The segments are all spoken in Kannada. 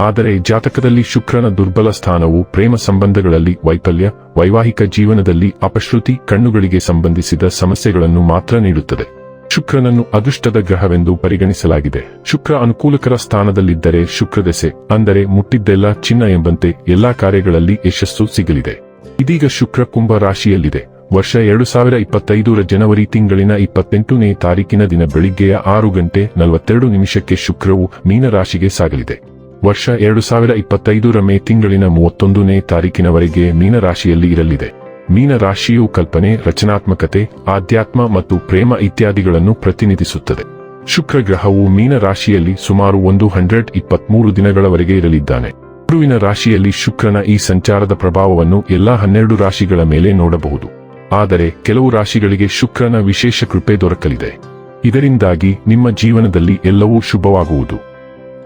ಆದರೆ ಜಾತಕದಲ್ಲಿ ಶುಕ್ರನ ದುರ್ಬಲ ಸ್ಥಾನವು ಪ್ರೇಮ ಸಂಬಂಧಗಳಲ್ಲಿ ವೈಫಲ್ಯ, ವೈವಾಹಿಕ ಜೀವನದಲ್ಲಿ ಅಪಶ್ರುತಿ, ಕಣ್ಣುಗಳಿಗೆ ಸಂಬಂಧಿಸಿದ ಸಮಸ್ಯೆಗಳನ್ನು ಮಾತ್ರ ನೀಡುತ್ತದೆ. ಶುಕ್ರನನ್ನು ಅದೃಷ್ಟದ ಗ್ರಹವೆಂದು ಪರಿಗಣಿಸಲಾಗಿದೆ. ಶುಕ್ರ ಅನುಕೂಲಕರ ಸ್ಥಾನದಲ್ಲಿದ್ದರೆ ಶುಕ್ರದೆಸೆ ಅಂದರೆ ಮುಟ್ಟಿದ್ದೆಲ್ಲ ಚಿನ್ನ ಎಂಬಂತೆ ಎಲ್ಲಾ ಕಾರ್ಯಗಳಲ್ಲಿ ಯಶಸ್ಸು ಸಿಗಲಿದೆ. ಇದೀಗ ಶುಕ್ರ ಕುಂಭ ರಾಶಿಯಲ್ಲಿದೆ. ವರ್ಷ ಎರಡು ಸಾವಿರ ಇಪ್ಪತ್ತೈದರ ಜನವರಿ ತಿಂಗಳಿನ ಇಪ್ಪತ್ತೆಂಟನೇ ತಾರೀಕಿನ ದಿನ ಬೆಳಿಗ್ಗೆಯ ಆರು ಗಂಟೆ ನಲವತ್ತೆರಡು ನಿಮಿಷಕ್ಕೆ ಶುಕ್ರವು ಮೀನರಾಶಿಗೆ ಸಾಗಲಿದೆ. ವರ್ಷ ಎರಡು ಸಾವಿರ ಇಪ್ಪತ್ತೈದರ ಮೇ ತಿಂಗಳಿನ ಮೂವತ್ತೊಂದನೇ ತಾರೀಕಿನವರೆಗೆ ಮೀನರಾಶಿಯಲ್ಲಿ ಇರಲಿದೆ. ಮೀನರಾಶಿಯು ಕಲ್ಪನೆ, ರಚನಾತ್ಮಕತೆ, ಆಧ್ಯಾತ್ಮ ಮತ್ತು ಪ್ರೇಮ ಇತ್ಯಾದಿಗಳನ್ನು ಪ್ರತಿನಿಧಿಸುತ್ತದೆ. ಶುಕ್ರ ಗ್ರಹವು ಮೀನರಾಶಿಯಲ್ಲಿ ಸುಮಾರು ಒಂದು ಹಂಡ್ರೆಡ್ ಇಪ್ಪತ್ಮೂರು ದಿನಗಳವರೆಗೆ ಇರಲಿದ್ದಾನೆ. ಗುರುವಿನ ರಾಶಿಯಲ್ಲಿ ಶುಕ್ರನ ಈ ಸಂಚಾರದ ಪ್ರಭಾವವನ್ನು ಎಲ್ಲಾ ಹನ್ನೆರಡು ರಾಶಿಗಳ ಮೇಲೆ ನೋಡಬಹುದು. ಆದರೆ ಕೆಲವು ರಾಶಿಗಳಿಗೆ ಶುಕ್ರನ ವಿಶೇಷ ಕೃಪೆ ದೊರಕಲಿದೆ. ಇದರಿಂದಾಗಿ ನಿಮ್ಮ ಜೀವನದಲ್ಲಿ ಎಲ್ಲವೂ ಶುಭವಾಗುವುದು.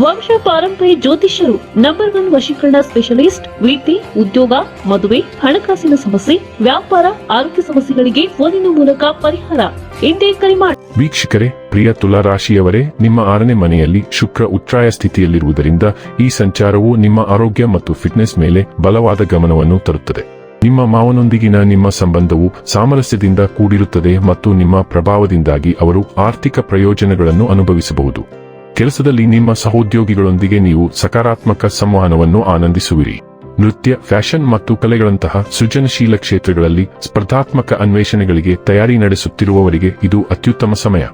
ವಂಶ ಪಾರಂಪರ್ಯ ಜ್ಯೋತಿಷ್ಯರು ನಂಬರ್ ಒನ್ ವಶೀಕರಣ ಸ್ಪೆಷಲಿಸ್ಟ್ ರೀತಿ ಉದ್ಯೋಗ, ಮದುವೆ, ಹಣಕಾಸಿನ ಸಮಸ್ಯೆ, ವ್ಯಾಪಾರ, ಆರೋಗ್ಯ ಸಮಸ್ಯೆಗಳಿಗೆ ಫೋನಿನ ಮೂಲಕ ಪರಿಹಾರ. ಇಂದೇ ಕರೆ ಮಾಡಿ ವೀಕ್ಷಕರೇ, ಪ್ರಿಯ ತುಲಾ ರಾಶಿಯವರೇ ನಿಮ್ಮ ಆರನೇ ಮನೆಯಲ್ಲಿ ಶುಕ್ರ ಉಚ್ಛ್ರಾಯ ಸ್ಥಿತಿಯಲ್ಲಿರುವುದರಿಂದ ಈ ಸಂಚಾರವು ನಿಮ್ಮ ಆರೋಗ್ಯ ಮತ್ತು ಫಿಟ್ನೆಸ್ ಮೇಲೆ ಬಲವಾದ ಗಮನವನ್ನು ತರುತ್ತದೆ. ನಿಮ್ಮ ಮಾವನೊಂದಿಗಿನ ನಿಮ್ಮ ಸಂಬಂಧವು ಸಾಮರಸ್ಯದಿಂದ ಕೂಡಿರುತ್ತದೆ ಮತ್ತು ನಿಮ್ಮ ಪ್ರಭಾವದಿಂದಾಗಿ ಅವರು ಆರ್ಥಿಕ ಪ್ರಯೋಜನಗಳನ್ನು ಅನುಭವಿಸಬಹುದು. ಕೆಲಸದಲ್ಲಿ ನಿಮ್ಮ ಸಹೋದ್ಯೋಗಿಗಳೊಂದಿಗೆ ನೀವು ಸಕಾರಾತ್ಮಕ ಸಂವಹನವನ್ನು ಆನಂದಿಸುವಿರಿ. ನೃತ್ಯ, ಫ್ಯಾಷನ್ ಮತ್ತು ಕಲೆಗಳಂತಹ ಸೃಜನಶೀಲ ಕ್ಷೇತ್ರಗಳಲ್ಲಿ ಸ್ಪರ್ಧಾತ್ಮಕ ಅನ್ವೇಷಣೆಗಳಿಗೆ ತಯಾರಿ ನಡೆಸುತ್ತಿರುವವರಿಗೆ ಇದು ಅತ್ಯುತ್ತಮ ಸಮಯ.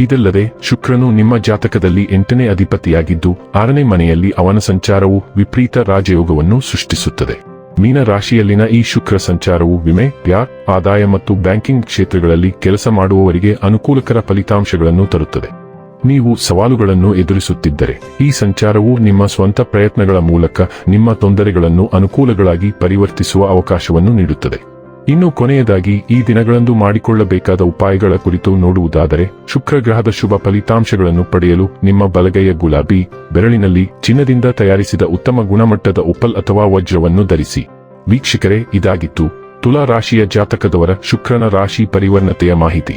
ಇದಲ್ಲದೆ, ಶುಕ್ರನು ನಿಮ್ಮ ಜಾತಕದಲ್ಲಿ ಎಂಟನೇ ಅಧಿಪತಿಯಾಗಿದ್ದು, ಆರನೇ ಮನೆಯಲ್ಲಿ ಅವನ ಸಂಚಾರವು ವಿಪರೀತ ರಾಜಯೋಗವನ್ನು ಸೃಷ್ಟಿಸುತ್ತದೆ. ಮೀನ ರಾಶಿಯಲ್ಲಿನ ಈ ಶುಕ್ರ ಸಂಚಾರವು ವಿಮೆ, ಪ್ಯಾರ್, ಆದಾಯ ಮತ್ತು ಬ್ಯಾಂಕಿಂಗ್ ಕ್ಷೇತ್ರಗಳಲ್ಲಿ ಕೆಲಸ ಮಾಡುವವರಿಗೆ ಅನುಕೂಲಕರ ಫಲಿತಾಂಶಗಳನ್ನು ತರುತ್ತದೆ. ನೀವು ಸವಾಲುಗಳನ್ನು ಎದುರಿಸುತ್ತಿದ್ದರೆ, ಈ ಸಂಚಾರವು ನಿಮ್ಮ ಸ್ವಂತ ಪ್ರಯತ್ನಗಳ ಮೂಲಕ ನಿಮ್ಮ ತೊಂದರೆಗಳನ್ನು ಅನುಕೂಲಗಳಾಗಿ ಪರಿವರ್ತಿಸುವ ಅವಕಾಶವನ್ನು ನೀಡುತ್ತದೆ. ಇನ್ನು ಕೊನೆಯದಾಗಿ, ಈ ದಿನಗಳಂದು ಮಾಡಿಕೊಳ್ಳಬೇಕಾದ ಉಪಾಯಗಳ ಕುರಿತು ನೋಡುವುದಾದರೆ ಶುಕ್ರ ಗ್ರಹದ ಶುಭ ಫಲಿತಾಂಶಗಳನ್ನು ಪಡೆಯಲು ನಿಮ್ಮ ಬಲಗೈಯ ಗುಲಾಬಿ ಬೆರಳಿನಲ್ಲಿ ಚಿನ್ನದಿಂದ ತಯಾರಿಸಿದ ಉತ್ತಮ ಗುಣಮಟ್ಟದ ಉಪಲ್ ಅಥವಾ ವಜ್ರವನ್ನು ಧರಿಸಿ. ವೀಕ್ಷಕರೇ, ಇದಾಗಿತ್ತು. ತುಲಾ ರಾಶಿಯ ಜಾತಕದವರ ಶುಕ್ರನ ರಾಶಿ ಪರಿವರ್ಣತೆಯ ಮಾಹಿತಿ.